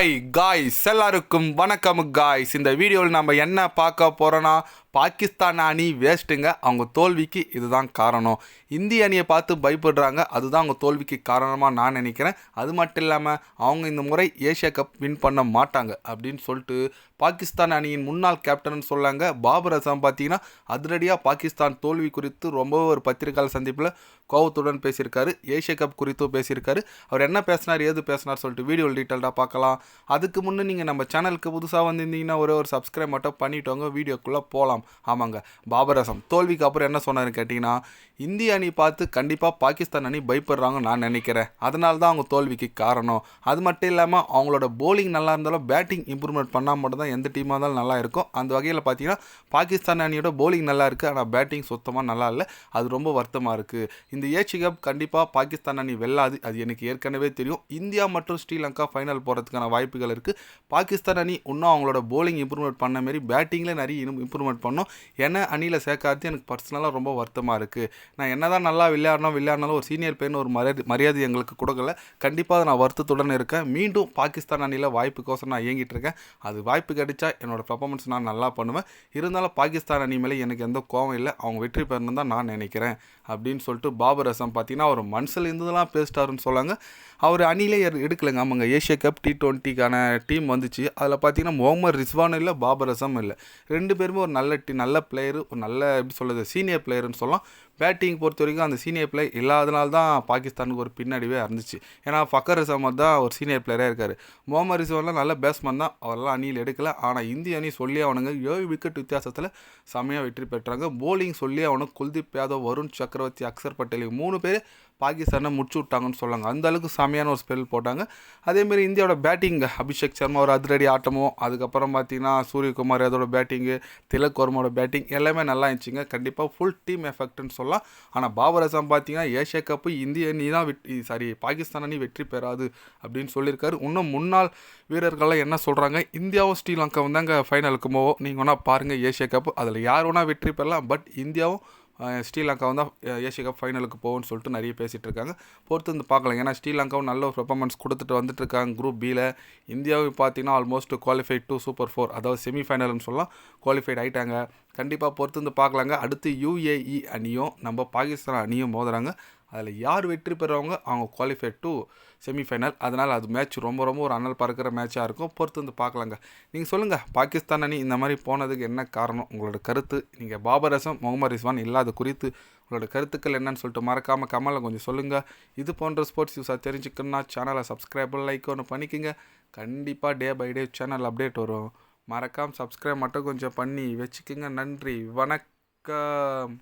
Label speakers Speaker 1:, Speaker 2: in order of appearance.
Speaker 1: High guys எல்லாருக்கும் வணக்கம் guys இந்த வீடியோவில் நம்ம என்ன பார்க்க போகிறோன்னா பாகிஸ்தான் அணி வேஸ்ட்டுங்க. அவங்க தோல்விக்கு இதுதான் காரணம். இந்திய அணியை பார்த்து பயப்படுறாங்க. அதுதான் அவங்க தோல்விக்கு காரணமாக நான் நினைக்கிறேன். அது மட்டும் இல்லாமல் அவங்க இந்த முறை ஏஷியா கப் வின் பண்ண மாட்டாங்க அப்படின்னு சொல்லிட்டு பாகிஸ்தான் அணியின் முன்னாள் கேப்டன் சொல்லாங்க. பாபர் அசாம் பார்த்தீங்கன்னா அதிரடியாக பாகிஸ்தான் தோல்வி குறித்து ரொம்ப ஒரு பத்திரிகையாளர் சந்திப்பில் கோவத்துடன் பேசியிருக்காரு. ஏஷியா கப் குறித்தும் பேசியிருக்காரு. அவர் என்ன பேசினார் ஏது பேசினார் சொல்லிட்டு வீடியோ டீட்டெயில்டாக பார்க்கலாம். அதுக்கு முன்னே நீங்கள் நம்ம சேனலுக்கு புதுசாக வந்திருந்தீங்கன்னா ஒரே ஒரு சப்ஸ்கிரைப் மட்டும் பண்ணிட்டோங்க. வீடியோக்குள்ளே போகலாம் ஆமாங்க. பாபர் தோல்விக்கு அப்புறம் என்ன சொன்னாருன்னு கேட்டிங்கன்னா இந்திய அணி பார்த்து கண்டிப்பாக பாகிஸ்தான் அணி பயப்படுறாங்கன்னு நான் நினைக்கிறேன். அதனால தான் அவங்க தோல்விக்கு காரணம். அது மட்டும் இல்லாமல் அவங்களோட போலிங் நல்லா இருந்தாலும் பேட்டிங் இம்ப்ரூவ்மெண்ட் பண்ணால் மட்டும் தான் எந்த டீமாக இருந்தாலும் நல்லா இருக்கும். அந்த வகையில் பார்த்தீங்கன்னா பாகிஸ்தான் அணியோட போலிங் நல்லா இருக்குது ஆனால் பேட்டிங் சுத்தமாக நல்லா இல்லை. அது ரொம்ப வருத்தமாக இருக்குது இந்த ஏச்சி கப் கண்டிப்பாக பாகிஸ்தான் அணி வெல்லாது. அது எனக்கு ஏற்கனவே தெரியும். இந்தியா மற்றும் ஸ்ரீலங்கா ஃபைனல் போகிறதுக்கான வாய்ப்புகள் இருக்குது பாகிஸ்தான் அணி இன்னும் அவங்களோட போலிங் இம்ப்ரூவ்மெண்ட் பண்ண மாரி பேட்டிங்கில் நிறைய இம்ப்ரூவ்மெண்ட் பண்ணோம். என்ன அணியில் சேர்க்காது எனக்கு பர்சனலாக ரொம்ப வருத்தமாக இருக்குது நான் என்ன தான் நல்லா விளையாடணும் விளையாடினாலும் ஒரு சீனியர் பேர்னு ஒரு மரியாதை மரியாதை எங்களுக்கு கொடுக்கல. கண்டிப்பாக நான் வருத்தத்துடன் இருக்கேன். மீண்டும் பாகிஸ்தான் அணியில் வாய்ப்புக்கோசம் நான் இயங்கிட்டு இருக்கேன். அது வாய்ப்பு கிடைச்சா என்னோட பர்ஃபார்மன்ஸ் நான் நல்லா பண்ணுவேன். இருந்தாலும் பாகிஸ்தான் அணி மேலே எனக்கு எந்த கோவம் இல்லை. அவங்க வெற்றி பெறணும் தான் நான் நினைக்கிறேன். அப்படின்னு சொல்லிட்டு பாபர் அசம் பார்த்தீங்கன்னா அவர் மனசில் இருந்ததெல்லாம் பேசிட்டாருன்னு சொல்லாங்க. அவர் அணியிலே எடுக்கலைங்க. ஆமாங்க. ஏஷியா கப் டி டுவெண்ட்டிக்கான டீம் வந்துச்சு. அதில் பார்த்தீங்கன்னா முகமது ரிஸ்வான் இல்லை பாபர் அசம் இல்லை. ரெண்டு பேருமே ஒரு நல்ல டீ நல்ல பிளேயரு ஒரு நல்ல எப்படி சொல்கிறது சீனியர் பிளேயர்னு சொல்லலாம். பேட்டிங் பொறுத்த வரைக்கும் அந்த சீனியர் பிளேயர் இல்லாதனால தான் பாகிஸ்தானுக்கு ஒரு பின்னடைவே இருந்துச்சு. ஏன்னா ஃபக்கர் அசமத் தான் ஒரு சீனியர் பிளேயராக இருக்கார். முகமது ரிசவர்லாம் நல்ல பேட்ஸ்மேன் தான். அவரெல்லாம் அணியில் எடுக்கல. ஆனால் இந்திய அணி சொல்லி அவனுங்க ஏழு விக்கெட் வித்தியாசத்தில் செம்மையாக வெற்றி பெற்றாங்க. போலிங் சொல்லி அவனுக்கு குல்தீப் யாதவ் வருண் சக்கரவர்த்தி அக்சர் பட்டேல் மூணு பேர் பாகிஸ்தானை முடிச்சு விட்டாங்கன்னு சொல்லாங்க. அந்த அளவுக்கு செமையான ஒரு ஸ்பெல் போட்டாங்க. அதேமாரி இந்தியாவோட பேட்டிங் அபிஷேக் சர்மா ஒரு அதிரடி ஆட்டமும் அதுக்கப்புறம் பார்த்தீங்கன்னா சூரியகுமார் யாதவோட பேட்டிங்கு திலக் வர்மாவோட பேட்டிங் எல்லாமே நல்லா இருந்துச்சுங்க. கண்டிப்பாக ஃபுல் டீம் எஃபெக்ட்னு சொல்லலாம். ஆனால் பாபர் அசாம் பார்த்தீங்கன்னா ஏஷியா கப்பு இந்திய அணி தான் வெற்றி சாரி பாகிஸ்தான் அணி வெற்றி பெறாது அப்படின்னு சொல்லியிருக்காரு. இன்னும் முன்னாள் வீரர்கள்லாம் என்ன சொல்கிறாங்க இந்தியாவும் ஸ்ரீலங்காவும் தாங்க ஃபைனலுக்கு போவோம். நீங்கள் வேணால் பாருங்கள் ஏஷியா கப்பு. அதில் யார் வேணால் வெற்றி பெறலாம். பட் இந்தியாவும் ஸ்ரீலங்காவும் தான் ஏஷியா கப் ஃபைனலுக்கு போகும்னு சொல்லிட்டு நிறைய பேசிகிட்டு இருக்காங்க. பொறுத்து வந்து பார்க்கலாம் ஏன்னா ஸ்ரீலங்காவும் நல்ல ஒரு பெர்ஃபார்மன்ஸ் கொடுத்துட்டு வந்துட்டு இருக்காங்க குரூப் பியில் இந்தியாவும் பார்த்தீங்கன்னா almost qualified to super four அதாவது செமிஃபைனல்னு சொல்லலாம். குவாலிஃபைட் ஆகிட்டாங்க கண்டிப்பாக பொறுத்து வந்து பார்க்கலாங்க. அடுத்து யூஏஇ அணியும் நம்ம பாகிஸ்தான் அணியும் மோதுறாங்க. அதில் யார் வெற்றி பெறவங்க அவங்க குவாலிஃபை டு செமிஃபைனல் அதனால் அது மேட்ச் ரொம்ப ரொம்ப ஒரு அனல் பறக்கிற மேட்சாக இருக்கும். பொறுத்து வந்து பார்க்கலாங்க. நீங்கள் சொல்லுங்கள் பாகிஸ்தான் அணி இந்த மாதிரி போனதுக்கு என்ன காரணம்? உங்களோட கருத்து நீங்கள் பாபர் அசம் முகமது ரிஸ்வான் இல்லாத குறித்து உங்களோட கருத்துக்கள் என்னன்னு சொல்லிட்டு மறக்காமல் கமலில் கொஞ்சம் சொல்லுங்கள் இது போன்ற ஸ்போர்ட்ஸ் நியூஸாக தெரிஞ்சுக்கணுன்னா சேனலை சப்ஸ்கிரைப் லைக் ஒன்று பண்ணிக்கோங்க. கண்டிப்பாக day by day channel update வரும். மறக்காமல் சப்ஸ்கிரைப் மட்டும் கொஞ்சம் பண்ணி வச்சுக்கோங்க. நன்றி வணக்கம்.